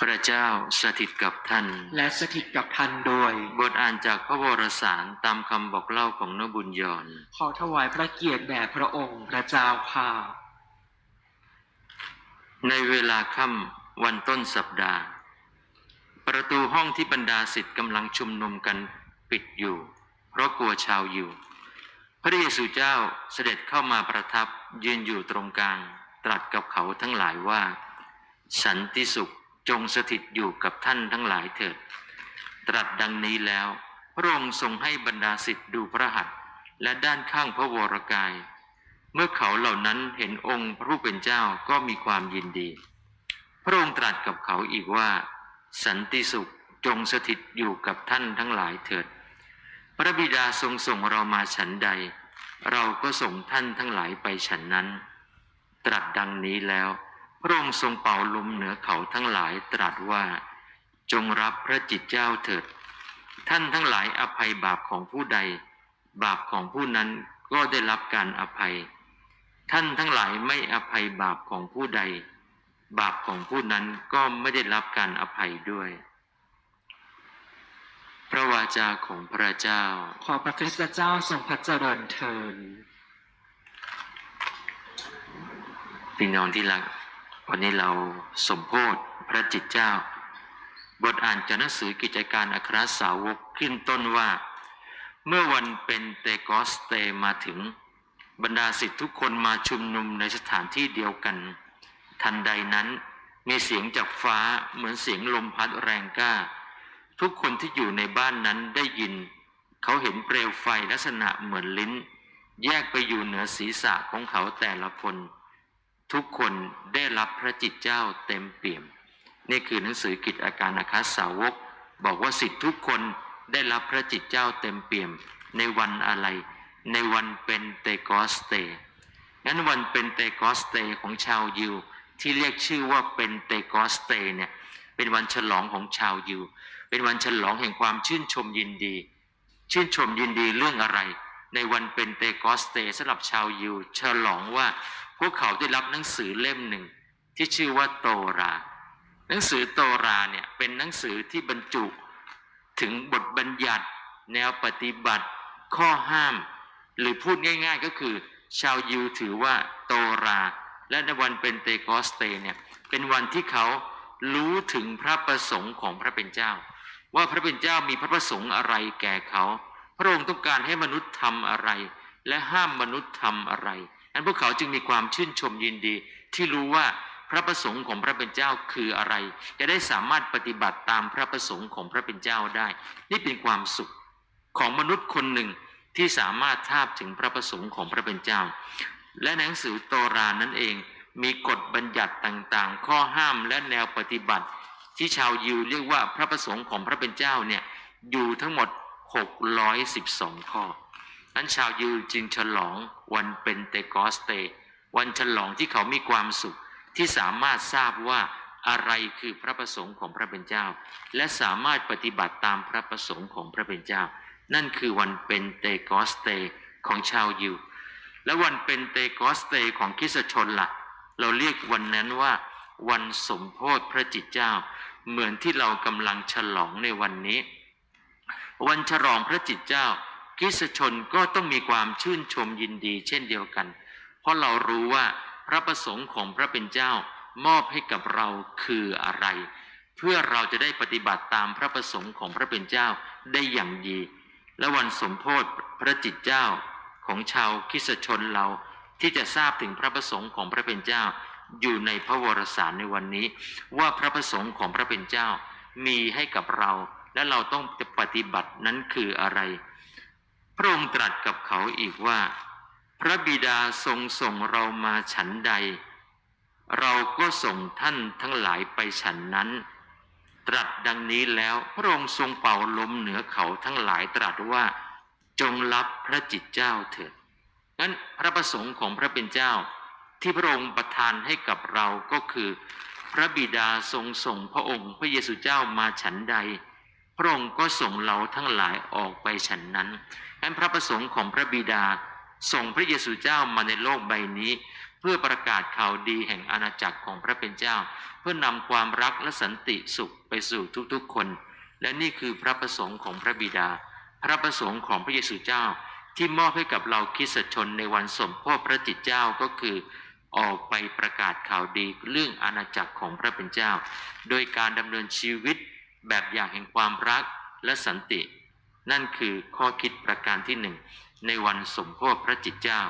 พระเจ้าสถิตกับท่าน และสถิตกับท่านด้วยบทอ่านจากพระวรสารตามคำบอกเล่าของนบุญยอนขอถวายพระเกียรติแด่พระองค์พระเจ้าค่ะ ในเวลาค่ำวันต้นสัปดาห์ ประตูห้องที่บรรดาศิษย์กำลังชุมนุมกันปิดอยู่ เพราะกลัวชาวอยู่ พระเยซูเจ้าเสด็จเข้ามาประทับยืนอยู่ตรงกลาง ตรัสกับเขาทั้งหลายว่า สันติสุข จงสถิตอยู่กับท่านทั้งหลายเถิด ตรัสดังนี้แล้ว พระองค์ทรงให้บรรดาศิษย์ดูพระหัตถ์และด้านข้างพระวรกาย เมื่อเขาเหล่านั้นเห็นองค์พระผู้เป็นเจ้าก็มีความยินดี พระองค์ตรัสกับเขาอีกว่า สันติสุขจงสถิตอยู่กับท่านทั้งหลายเถิด พระบิดาทรงส่งเรามาฉันใด เราก็ส่งท่านทั้งหลายไปฉันนั้น ตรัสดังนี้แล้ว พระองค์ทรงเป่าลมเหนือเขาทั้งหลายตรัสว่า จงรับพระจิตเจ้าเถิด ท่านทั้งหลายอภัยบาปของผู้ใด บาปของผู้นั้นก็ได้รับการอภัย ท่านทั้งหลายไม่อภัยบาปของผู้ใด บาปของผู้นั้นก็ไม่ได้รับการอภัยด้วย พระวาจาของพระเจ้า ขอพระคริสตเจ้าทรงพระเจริญเทินพี่น้องที่รัก วันนี้เราสมโพธพระจิตเจ้า บทอ่านจากหนังสือกิจการอัครสาวกขึ้นต้นว่า เมื่อวันเป็นเตโกสเตมาถึง บรรดาศิษย์ทุกคนมาชุมนุมในสถานที่เดียวกัน ทันใดนั้นมีเสียงจากฟ้าเหมือนเสียงลมพัดแรงกล้า ทุกคนที่อยู่ในบ้านนั้นได้ยิน เขาเห็นเปลวไฟลักษณะเหมือนลิ้น แยกไปอยู่เหนือศีรษะของเขาแต่ละคน ทุกคนได้รับพระจิตเจ้าเต็มเปี่ยม นี่คือหนังสือกิจอาการอาคาสาวก บอกว่าสิทธิทุกคนได้รับพระจิตเจ้าเต็มเปี่ยม ในวันอะไร ในวันเป็นเตโกสเตงั้นวันเป็นเตโกสเตของชาวยิว ที่เรียกชื่อว่าเป็นเตโกสเตเนี่ยเป็นวันฉลองของชาวยิว เป็นวันฉลองแห่งความชื่นชมยินดี ชื่นชมยินดีเรื่องอะไร ในวันเป็นเตโกสเตสำหรับชาวยิว ฉลองว่า พวกเขาได้รับหนังสือเล่มหนึ่งที่ชื่อว่าโตรา หนังสือโตราเนี่ยเป็นหนังสือที่บรรจุ ถึงบทบัญญัติ แนวปฏิบัติ ข้อห้าม หรือพูดง่ายๆก็คือ ชาวยิวถือว่าโตรา และในวันเป็นเตโกสเตเนี่ยเป็นวันที่เขารู้ถึงพระประสงค์ของพระเป็นเจ้า ว่าพระเป็นเจ้ามีพระประสงค์อะไรแก่เขา พระองค์ต้องการให้มนุษย์ทำอะไร และห้ามมนุษย์ทำอะไร อันพวกเขาจึงมีความชื่นชมยินดี ที่รู้ว่าพระประสงค์ของพระเป็นเจ้าคืออะไร จะได้สามารถปฏิบัติตามพระประสงค์ของพระเป็นเจ้าได้ นี่เป็นความสุขของมนุษย์คนหนึ่งที่สามารถทราบถึงพระประสงค์ของพระเป็นเจ้า และหนังสือโตรานั้นเองมีกฎบัญญัติต่างๆ ข้อห้ามและแนวปฏิบัติ ที่ชาวยิวเรียกว่าพระประสงค์ของพระเป็นเจ้าเนี่ยอยู่ทั้งหมด 612 ข้อ นั้นชาวยิวจึงฉลองวันเป็นเตโกสเต วันฉลองที่เขามีความสุขที่สามารถทราบว่าอะไรคือพระประสงค์ของพระเป็นเจ้า และสามารถปฏิบัติตามพระประสงค์ของพระเป็นเจ้า นั่นคือวันเป็นเตโกสเตของชาวยิว และวันเป็นเตโกสเตของคริสชนละ่ะ เราเรียกวันนั้นว่า วันสมโพธิพระจิตเจ้า เหมือนที่เรากำลังฉลองในวันนี้ วันฉลองพระจิตเจ้า คริสชนก็ต้องมีความชื่นชมยินดีเช่นเดียวกัน เพราะเรารู้ว่าพระประสงค์ของพระเป็นเจ้ามอบให้กับเราคืออะไร เพื่อเราจะได้ปฏิบัติตามพระประสงค์ของพระเป็นเจ้าได้อย่างดี และวันสมโพธิพระจิตเจ้าของชาวคริสชนเราที่จะทราบถึงพระประสงค์ของพระเป็นเจ้า อยู่ในพระวรสารในวันนี้ ว่าพระประสงค์ของพระเป็นเจ้ามีให้กับเรา และเราต้องจะปฏิบัตินั้นคืออะไร พระองค์ตรัสกับเขาอีกว่า พระบิดาทรงส่งเรามาฉันใด เราก็ส่งท่านทั้งหลายไปฉันนั้น ตรัสดังนี้แล้วพระองค์ทรงเป่าลมเหนือเขาทั้งหลายตรัสว่าจงรับพระจิตเจ้าเถิดงั้นพระประสงค์ของพระเป็นเจ้า ที่พระองค์ประทานให้กับเราก็คือ พระบิดาทรงส่งพระองค์พระเยซูเจ้ามาฉันใด พระองค์ก็ส่งเราทั้งหลายออกไปฉันนั้นงั้นพระประสงค์ของพระบิดาส่งพระเยซูเจ้ามาในโลกใบนี้ เพื่อประกาศข่าวดีแห่งอาณาจักรของพระเป็นเจ้า เพื่อนำความรักและสันติสุขไปสู่ทุกๆคน และนี่คือพระประสงค์ของพระบิดา พระประสงค์ของพระเยซูเจ้า ที่มอบให้กับเราคริสตชนในวันสมโภชพระจิตเจ้าก็คือออกไปประกาศข่าวดีเรื่องอาณาจักรของพระเป็นเจ้า โดยการดำเนินชีวิต แบบอย่างแห่งความรักและสันติ นั่นคือข้อคิดประการที่หนึ่งในวันสมโภชพระจิตเจ้า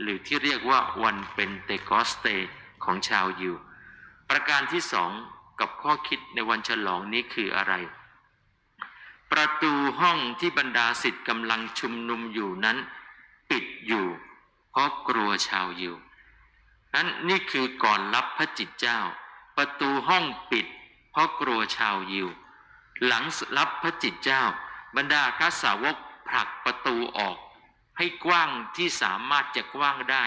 หรือที่เรียกว่าวันเป็นเตโกสเตของชาวยิว ประการที่สองกับข้อคิดในวันฉลองนี้คืออะไร ประตูห้องที่บรรดาสิทธิ์กำลังชุมนุมอยู่นั้น ปิดอยู่ เพราะกลัวชาวยิวนั้นนี่คือก่อนรับพระจิตเจ้า ประตูห้องปิด เพราะกลัวชาวยิว หลังรับพระจิตเจ้า บรรดาข้าสาวกผลักประตูออก ให้กว้างที่สามารถจะกว้างได้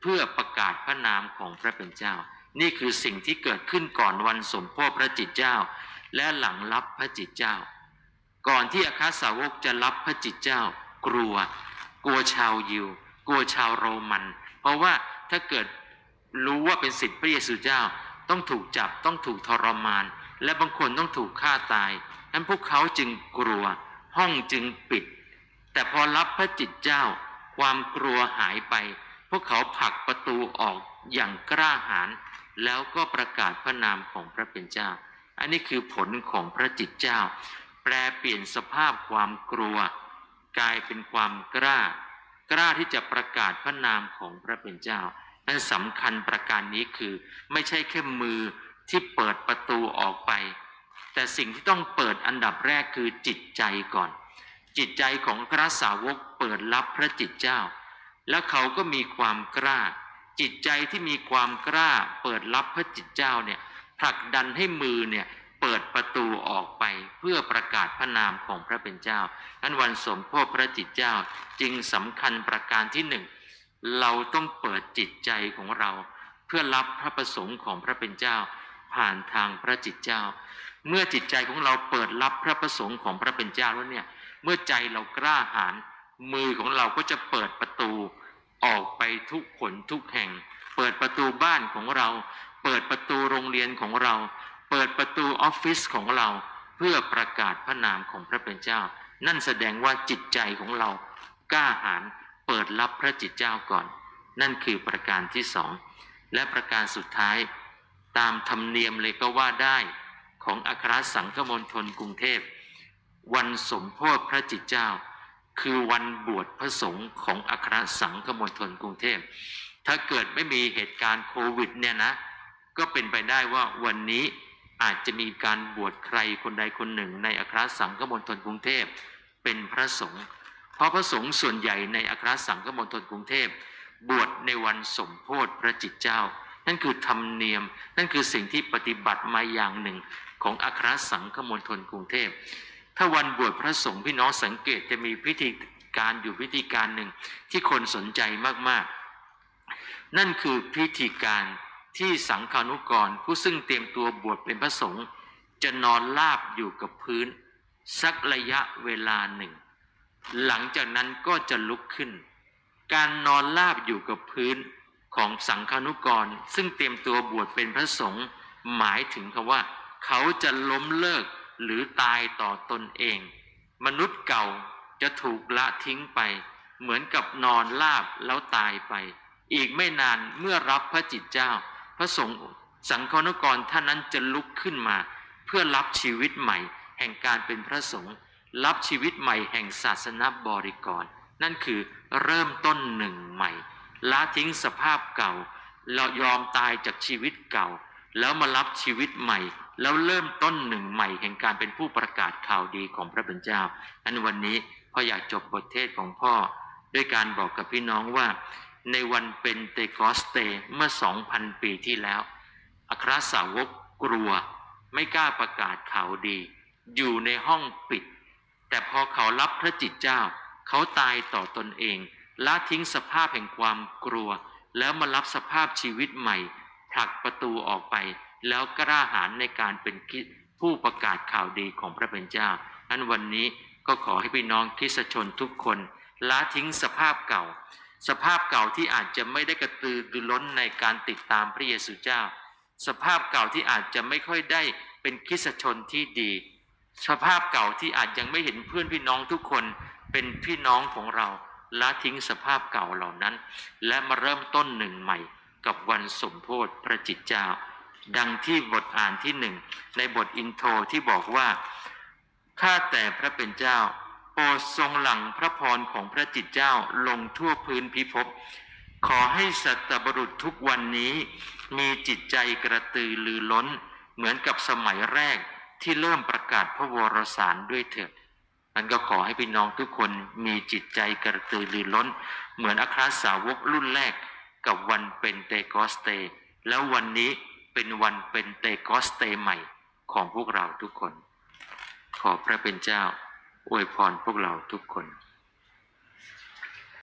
เพื่อประกาศพระนามของพระเป็นเจ้า นี่คือสิ่งที่เกิดขึ้นก่อนวันสมโภชพระจิตเจ้า และหลังรับพระจิตเจ้า ก่อนที่อาคาสาวกจะรับพระจิตเจ้า กลัว กลัวชาวยิว กลัวชาวโรมัน เพราะว่าถ้าเกิดรู้ว่าเป็นสิทธิพระเยซูเจ้า ต้องถูกจับต้องถูกทรมาน และบางคนต้องถูกฆ่าตายนั้นพวกเขาจึงกลัว ห้องจึงปิด แต่พอรับพระจิตเจ้า ความกลัวหายไป พวกเขาผลักประตูออกอย่างกล้าหาญแล้วก็ประกาศพระนามของพระเป็นเจ้า อันนี้คือผลของพระจิตเจ้า แปลเปลี่ยนสภาพความกลัว กลายเป็นความกล้า กล้าที่จะประกาศพระนามของพระเป็นเจ้านั้นสำคัญประการนี้คือไม่ใช่แค่มือ ที่เปิดประตูออกไป แต่สิ่งที่ต้องเปิดอันดับแรกคือจิตใจก่อน จิตใจของพระสาวกเปิดรับพระจิตเจ้า แล้วเขาก็มีความกล้า จิตใจที่มีความกล้าเปิดรับพระจิตเจ้าเนี่ยผลักดันให้มือเนี่ยเปิดประตูออกไปเพื่อประกาศพระนามของพระเป็นเจ้าอันวันสมโภชพระจิตเจ้าจึงสำคัญประการที่หนึ่งเราต้องเปิดจิตใจของเรา เพื่อรับพระประสงค์ของพระเป็นเจ้า ผ่านทางพระจิตเจ้า เมื่อจิตใจของเราเปิดรับพระประสงค์ของพระเป็นเจ้าแล้วเนี่ย เมื่อใจเรากล้าหาญมือของเราก็จะเปิดประตูออกไปทุกขนทุกแห่ง เปิดประตูบ้านของเรา เปิดประตูโรงเรียนของเรา เปิดประตูออฟฟิศของเรา เพื่อประกาศพระนามของพระเป็นเจ้า นั่นแสดงว่าจิตใจของเรากล้าหาญเปิดรับพระจิตเจ้าก่อน นั่นคือประการที่สองและประการสุดท้าย ตามธรรมเนียมเลยก็ว่าได้ของอัครสังฆมณฑลกรุงเทพ วันสมโภชพระจิตเจ้า คือวันบวชพระสงฆ์ของอัครสังฆมณฑลกรุงเทพ ถ้าเกิดไม่มีเหตุการณ์โควิดเนี่ยนะ ก็เป็นไปได้ว่าวันนี้อาจจะมีการบวชใครคนใดคนหนึ่ง ในอัครสังฆมณฑลกรุงเทพเป็นพระสงฆ์เพราะพระสงฆ์ส่วนใหญ่ในอัครสังฆมณฑลกรุงเทพ บวชในวันสมโภชพระจิตเจ้า นั่นคือธรรมเนียม นั่นคือสิ่งที่ปฏิบัติมาอย่างหนึ่ง ของอัครสังฆมณฑลกรุงเทพ ถ้าวันบวชพระสงฆ์พี่น้องสังเกตจะมีพิธีการอยู่พิธีการหนึ่งที่คนสนใจมากๆ นั่นคือพิธีการที่สังฆานุกรผู้ซึ่งเตรียมตัวบวชเป็นพระสงฆ์จะนอนราบอยู่กับพื้น สักระยะเวลาหนึ่ง หลังจากนั้นก็จะลุกขึ้น การนอนราบอยู่กับพื้น ของสังฆานุกร ซึ่งเตรียมตัวบวชเป็นพระสงฆ์หมายถึงคำว่า เขาจะล้มเลิกหรือตายต่อตนเอง มนุษย์เก่าจะถูกละทิ้งไป เหมือนกับนอนลาบแล้วตายไป อีกไม่นานเมื่อรับพระจิตเจ้า พระสงฆ์สังฆนุกรท่านนั้นจะลุกขึ้นมา เพื่อรับชีวิตใหม่ แห่งการเป็นพระสงฆ์รับชีวิตใหม่แห่งศาสนาบริกร นั่นคือเริ่มต้นหนึ่งใหม่ ละทิ้งสภาพเก่า เรายอมตายจากชีวิตเก่า แล้วมารับชีวิตใหม่ แล้วเริ่มต้นหนึ่งใหม่แห่งการเป็นผู้ประกาศข่าวดีของพระเป็นเจ้า อันวันนี้พ่ออยากจบบทเทศของพ่อ ด้วยการบอกกับพี่น้องว่า ในวันเป็นเตโกสเตเมื่อสองพันปีที่แล้ว อัครสาวกกลัว ไม่กล้าประกาศข่าวดี อยู่ในห้องปิด แต่พอเขารับพระจิตเจ้า เขาตายต่อตนเอง ละทิ้งสภาพแห่งความกลัว แล้วมารับสภาพชีวิตใหม่ ผลักประตูออกไป แล้วกล้าหาญในการเป็นผู้ประกาศข่าวดีของพระเป็นเจ้าอันวันนี้ก็ขอให้พี่น้องคริสตชนทุกคนละทิ้งสภาพเก่า สภาพเก่าที่อาจจะไม่ได้กระตือรือร้นในการติดตามพระเยซูเจ้า สภาพเก่าที่อาจจะไม่ค่อยได้เป็นคริสตชนที่ดี สภาพเก่าที่อาจยังไม่เห็นเพื่อนพี่น้องทุกคนเป็นพี่น้องของเรา ละทิ้งสภาพเก่าเหล่านั้น และมาเริ่มต้นหนึ่งใหม่กับวันสมโพธิพระจิตเจ้า ดังที่บทอ่านที่หนึ่งในบทอินโทรที่บอกว่าข้าแต่พระเป็นเจ้าโปรดทรงหลังพระพรของพระจิตเจ้าลงทั่วพื้นพิภพขอให้สัตบรุษทุกวันนี้ มีจิตใจกระตือรือร้น เหมือนกับสมัยแรกที่เริ่มประกาศพระวรสารด้วยเถิด อันก็ขอให้พี่น้องทุกคนมีจิตใจกระตือรือร้น เหมือนอัครสาวกรุ่นแรกกับวันเป็นเตโกสเต แล้ววันนี้เป็นวันเป็นเตโกสเตใหม่ของพวกเราทุกคน ขอพระเป็นเจ้าอวยพรพวกเราทุกคน